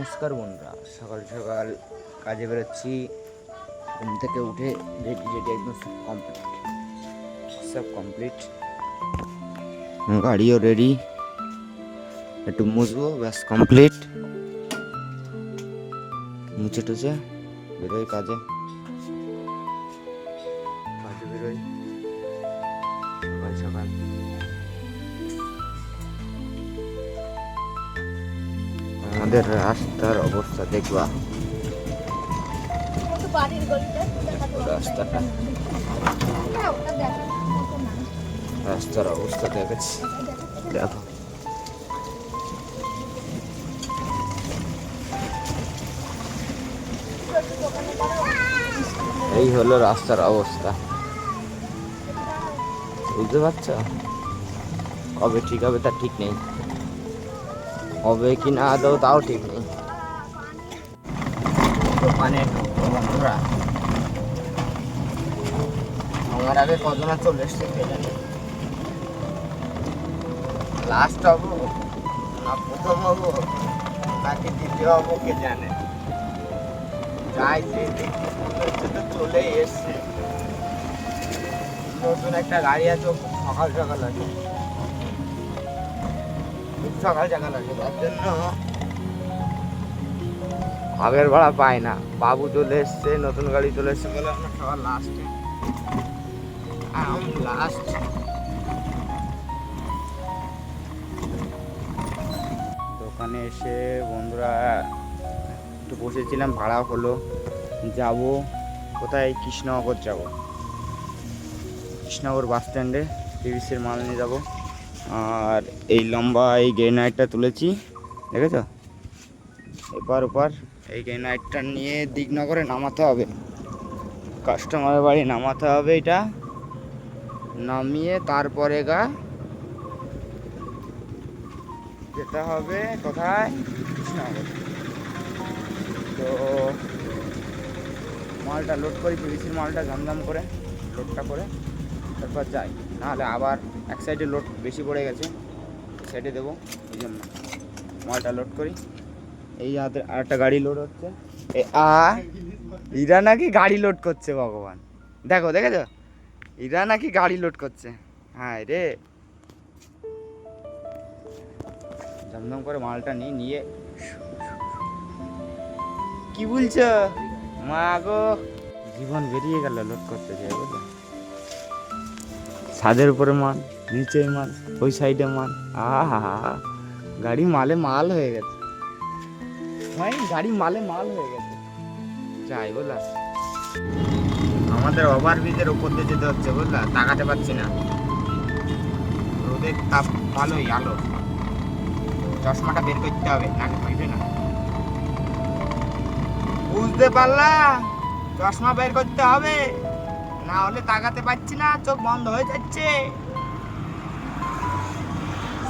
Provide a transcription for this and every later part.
নমস্কার বন্ধুরা, সকাল সকাল কাজে বেরোচ্ছি, ঘুম থেকে উঠে রেডি রেডি একদম সব কমপ্লিট সব কমপ্লিট গাড়িও রেডি একটু মুছবো, ব্যাস কমপ্লিট মুছে টুছে, বেরোই কাজে। কাজে বেরোই। সকাল সকাল। আমাদের রাস্তার অবস্থা, দেখবা। রাস্তাটা। রাস্তার অবস্থা দেখেছি। দেখো। এই হলো রাস্তার অবস্থা। বুঝতে পারছ? কবে ঠিক হবে তার ঠিক নেই। হবে কি না আদৌ তাও ঠিক নেই। ঢুকবো বন্ধুরা। আমার আগে কজনা চলে এসছে লাস্ট হব, না হব, নাকি দ্বিতীয় নতুন একটা গাড়ি আছে সকাল সকাল আছে। সকাল সকাল আগের ভাড়া পায় না। বাবু চলে এসছে, নতুন গাড়ি চলে এসছে বলে আমরা সবার লাস্টে লাস্ট দোকানে এসে বন্ধুরা একটু বসেছিলাম, ভাড়া হলো। যাব। কোথায়? কৃষ্ণনগর যাব। কৃষ্ণনগর বাস স্ট্যান্ডে। টিভিসির মাল নিয়ে যাব। আর এই লম্বা এই গ্রেনাইটটা তুলেছি, দেখেছ? এপার ওপার এই গ্রেনাইটটা নিয়ে দিগনগরে নামাতে হবে। কাস্টমারের বাড়ি নামাতে হবে এটা। নামিয়ে তারপরে গা যেতে হবে কোথায়? তো মালটা লোড করি পিভিসির মালটা ঝমঝম করে লোডটা করে। তারপর যাই। নাহলে আবার এক সাইডে লোড বেশি পড়ে গেছে সাইডে দেবো। ওই জন্য মালটা লোড করি। এই হাতে আরেকটা গাড়ি লোড হচ্ছে। আ, ইরা নাকি গাড়ি লোড করছে ভগবান। দেখো, দেখেছ? ইরা নাকি গাড়ি লোড করছে। হ্যাঁ রে। ঝমঝম করে মালটা নিয়ে নিয়ে কি বলছো? মা গো। জীবন বেরিয়ে গেল লোড করতে যাই বুঝলে? ছাদের উপরে মাল, নিচে মাল, ওই সাইডে মাল। আহা, গাড়ি মালে মাল হয়ে গেছে। ভাই, গাড়ি মালে মাল হয়ে গেছে। যাই, বুঝলা। আমাদের ওভার ব্রিজের উপর দিয়ে যেতে হচ্ছে, বুঝলা? তাকাতে পারছি না। রোদের তাপ ভালোই, আলো। চশমাটা বের করতে হবে নাকি হইবে না। বুঝতে পারলা? চশমা বের করতে হবে। না হলে তাকাতে পারছি না, চোখ বন্ধ হয়ে যাচ্ছে।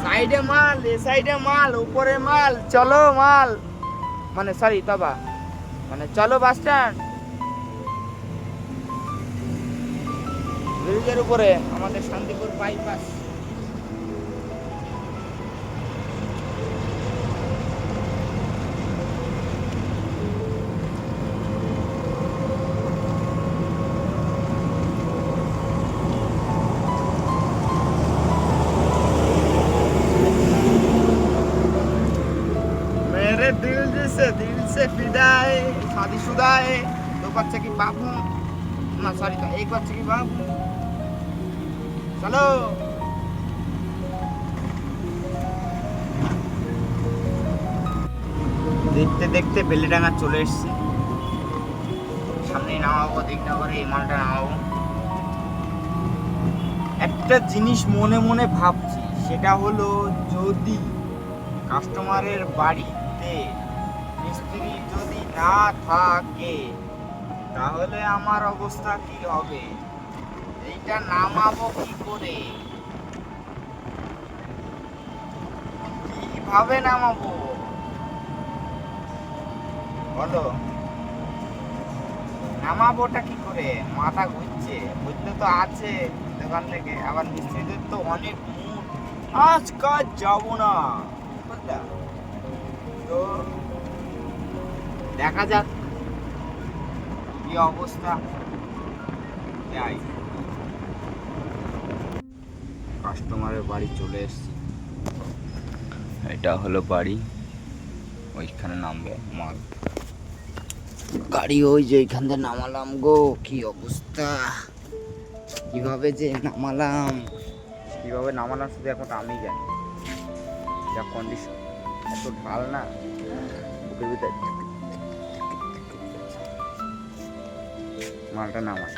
সাইডে মাল, এ সাইডে মাল, উপরে মাল, চলো মাল। মানে সরি তবা। মানে চলো বাস স্ট্যান্ড ব্রিজের উপরে, আমাদের শান্তিপুর বাইপাস चलो দেখতে দেখতে বেলেডাঙ্গা চলে এসছে। সামনে নামাবো দিকটা করে এই মালটা নামাবো। একটা জিনিস মনে মনে ভাবছি, সেটা হলো যদি কাস্টমারের বাড়িতে মিস্ত্রি যদি না থাকে, তাহলে আমার অবস্থা কি হবে? এইটা নামাবো কি করে? কীভাবে নামাবো? বলো। নামাবোটা কি করে? মাথা ঘুরছে বুঝতে তো আছে দোকান থেকে, আবার মিস্ত্রিদের তো অনেক আজ কাজ যাব না। বুঝলা? তো দেখা যাক কি অবস্থা। যাই। কাস্টমারের বাড়ি চলে এসছে এটা হলো বাড়ি ওইখানে নামবে মাল গাড়ি ওই যে ওইখান থেকে নামালাম গো কি অবস্থা কীভাবে যে নামালাম কীভাবে নামালাম শুধু এখন আমি জানি যা কন্ডিশন এত ঢাল না বুকের ভিতরে মালটা নামায়।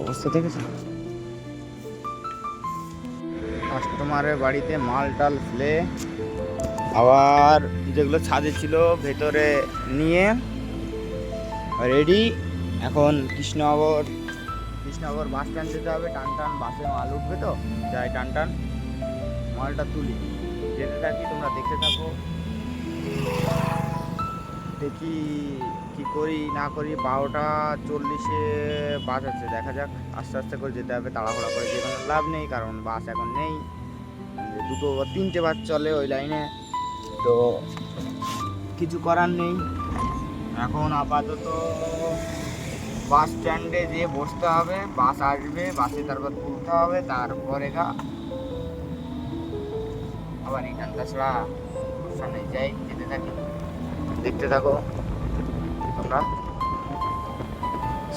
অবস্থা দেখেছ কাস্টমারের বাড়িতে মাল টাল ফেলে আবার যেগুলো ছাদে ছিল ভেতরে নিয়ে রেডি এখন কৃষ্ণনগর কৃষ্ণনগর বাস স্ট্যান্ড যেতে হবে। টান টান বাসে মাল উঠবে তো, যাই টান টান মালটা তুলি। যেতে থাকি তোমরা দেখতে থাকো? দেখি কি করি, না করি, বারোটা চল্লিশে বাস আছে। দেখা যাক, আস্তে আস্তে করে যেতে হবে, তাড়াহুড়া করে যে কোনো লাভ নেই, কারণ বাস এখন নেই। দুটো বা তিনটে বাস চলে ওই লাইনে। তো কিছু করার নেই। এখন আপাতত বাস স্ট্যান্ডে যেয়ে বসতে হবে, বাস আসবে, বাসে তারপর তুলতে হবে, তারপরে গা আবার এখানটা ছাড়া ভরসা নেই, যাই, যেতে থাকি। দেখতে থাকো। তোমরা।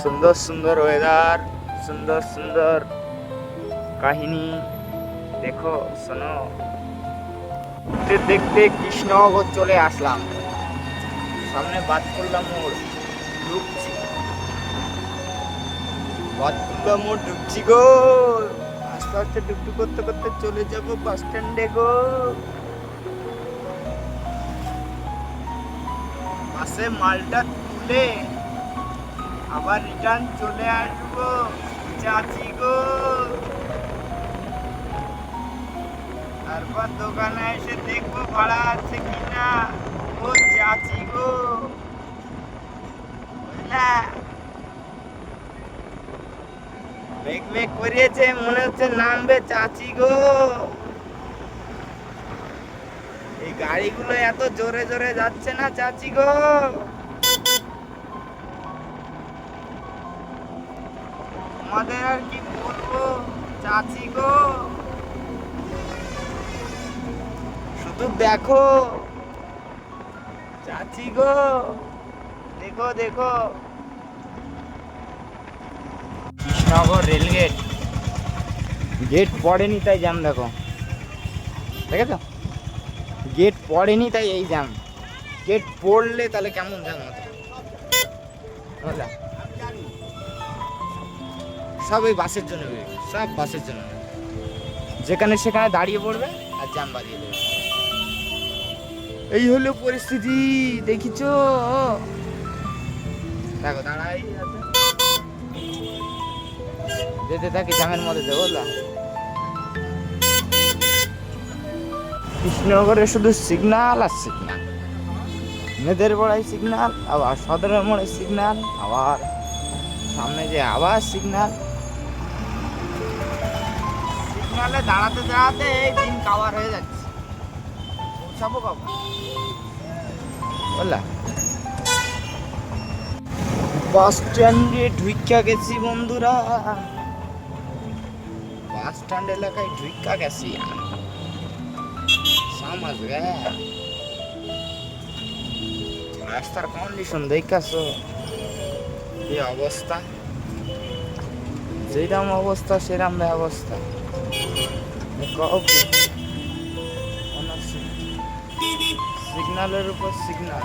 সুন্দর সুন্দর ওয়েদার সুন্দর সুন্দর কাহিনী। দেখো, শোনো। দেখতে দেখতে কৃষ্ণনগর চলে আসলাম। সামনে বাদকুল্লা মোড় ঢুকছি বাদকুল্লা মোড় ঢুকছি গো। আস্তে আস্তে ডুকটুক করতে করতে চলে যাব বাস স্ট্যান্ডে গো। বাসে মালটা তুলে আবার রিটার্ন চলে আসব। চাচি গো। তারপর দোকানে এসে দেখব ভাড়া আছে কিনা। ও চাচি গো। বুঝলা মেঘ মেঘ করিয়েছে, মনে হচ্ছে নামবে চাচি গো। এই গাড়িগুলো এত জোরে জোরে যাচ্ছে না চাচি গো। আমাদের আর কি বলব, চাচি গো? শুধু দেখো। চাচি গো, দেখো দেখো। কৃষ্ণনগর রেলগেট। গেট পড়েনি, তাই জ্যাম দেখো। দেখেছ? গেট পড়েনি, তাই এই জ্যাম গেট পড়লে তাহলে কেমন জ্যাম হতো? সব এই বাসের জন্য সব বাসের জন্য যেখানে সেখানে দাঁড়িয়ে পড়বে আর জ্যাম বাঁধিয়ে দেবে। এই হলো পরিস্থিতি, দেখিছ? দেখো, দাঁড়াই যেতে থাকি জ্যামের মধ্যে দেবো কৃষ্ণনগরে শুধু সিগনাল আর সিগনাল মেদের বড়াই সিগনাল আবার সদরের মোড়ে সিগনাল আবার সামনে যে আবার সিগনাল সিগনালে দাঁড়াতে দাঁড়াতে এই দিন কাভার হয়ে যাচ্ছে। পৌঁছাবো কখন? বললা। বাস স্ট্যান্ডে ঢুইকা গেছি বন্ধুরা। বাস স্ট্যান্ড এলাকায় ঢুইকা গেছি সমাজ রাস্তার কন্ডিশন দেখাছো কি অবস্থা? যেরকম অবস্থা সেরকম ব্যবস্থা। কও কি? কোনো সি- সিগন্যালের উপর সিগন্যাল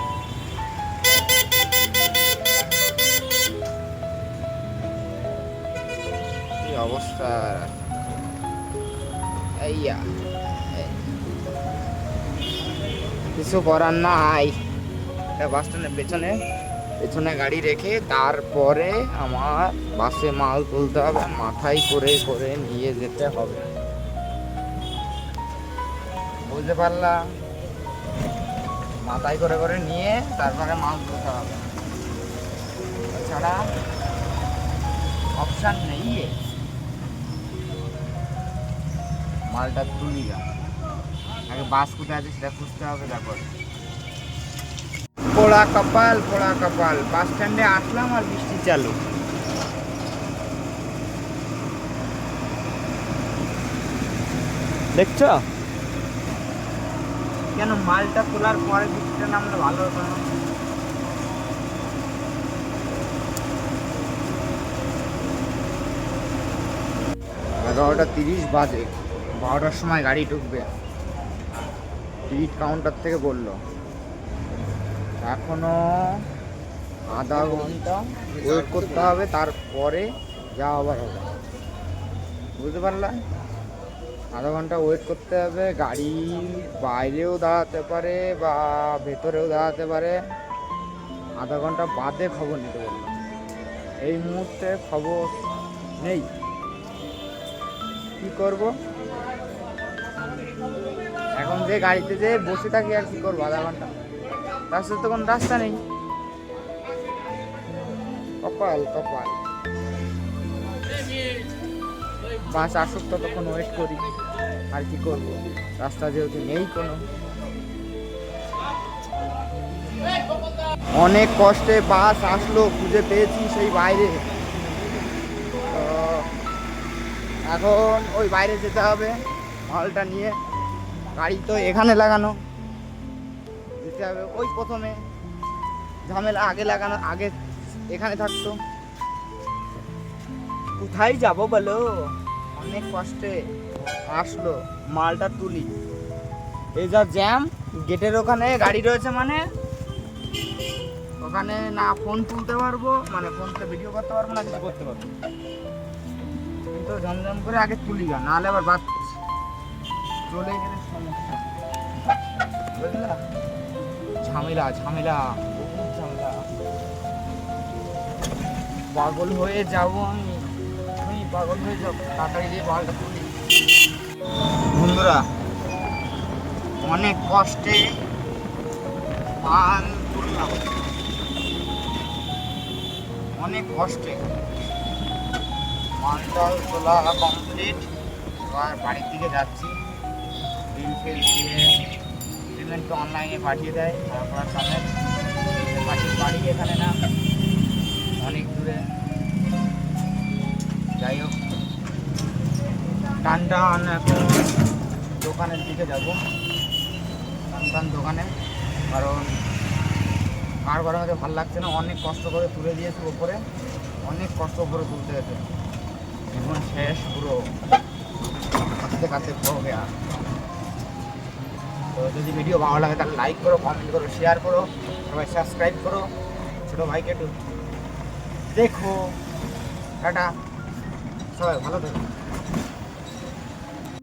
কি অবস্থা? এইয়া। কিছু করার নাই। বাস স্ট্যান্ডের পেছনে পেছনে গাড়ি রেখে তারপরে আমার বাসে মাল তুলতে হবে, মাথায় করে করে নিয়ে যেতে হবে। বুঝতে পারলাম? মাথায় করে করে নিয়ে তারপরে মাল তুলতে হবে। এছাড়া অপশান নেই। মালটা তুলি গা আগে বাস কোথায় আছে সেটা খুঁজতে হবে তারপর। পোড়া কপাল পোড়া কপাল। বাস স্ট্যান্ডে আসলাম আর বৃষ্টি চালু। দেখছ? কেন মালটা তোলার পরে বৃষ্টিটা নামলে ভালো হতো না? এগারোটা তিরিশ বাজে। বারোটার সময় গাড়ি ঢুকবে। টিকিট কাউন্টার থেকে বলল। এখনও আধা ঘণ্টা ওয়েট করতে হবে, তারপরে যা আবার হবে। বুঝতে পারলা? আধা ঘণ্টা ওয়েট করতে হবে, গাড়ি বাইরেও দাঁড়াতে পারে বা ভেতরেও দাঁড়াতে পারে। আধা ঘণ্টা বাদে খবর নিতে বলল। এই মুহূর্তে খবর নেই। কি করব? যে গাড়িতে যে বসে থাকি আর কি করব, আধা ঘণ্টা। রাস্তায় তো কোনো রাস্তা নেই। কপাল কপাল। বাস আসুক, ততক্ষণ ওয়েট করি। আর কি করব? রাস্তা যেহেতু নেই কোনো। অনেক কষ্টে বাস আসলো, খুঁজে পেয়েছি সেই বাইরে। এখন ওই বাইরে যেতে হবে, মালটা নিয়ে। গাড়ি তো এখানে লাগানো। দিতে হবে ওই প্রথমে। ঝামেলা আগে লাগানো, আগে এখানে থাকতো। কোথায় যাব বলো? অনেক কষ্টে। আসলো, মালটা তুলি। এই যা জ্যাম, গেটের ওখানে গাড়ি রয়েছে মানে। ওখানে না ফোন তুলতে পারব মানে ফোনতে ভিডিও করতে পারব না কিছু করতে পারব। কিন্তু ঝমঝম করে আগে তুলি গা, নাহলে আবার বাদ চলে গেলে সমস্যা ঝামেলা ঝামেলা ঝামেলা। পাগল হয়ে যাব আমি। আমি পাগল হয়ে যাব। তাড়াতাড়ি দিয়ে বলটা তুলি। বন্ধুরা, অনেক কষ্টে মাল তুললাম। অনেক কষ্টে। মালটা তোলা কমপ্লিট এবার বাড়ির দিকে যাচ্ছি। বিল ফিল দিয়ে পেমেন্ট তো অনলাইনে পাঠিয়ে দেয়, তারপর সমেত পাঠিয়ে বাড়ি এখানে না, অনেক দূরে। যাই হোক টান টান এখন দোকানের দিকে যাব। টান টান দোকানে, কারণ কার হয়তো ভালো লাগছে না, অনেক কষ্ট করে তুলে দিয়েছে ওপরে, অনেক কষ্ট করে তুলতে হয়েছে। জীবন শেষ পুরো। কাঁদতে হো গেয়া তো যদি ভিডিও ভালো লাগে তাহলে লাইক করো কমেন্ট করো শেয়ার করো, সবাই সাবস্ক্রাইব করো। ছোটো ভাইকে একটু দেখো। টাটা। সবাই ভালো থাকো।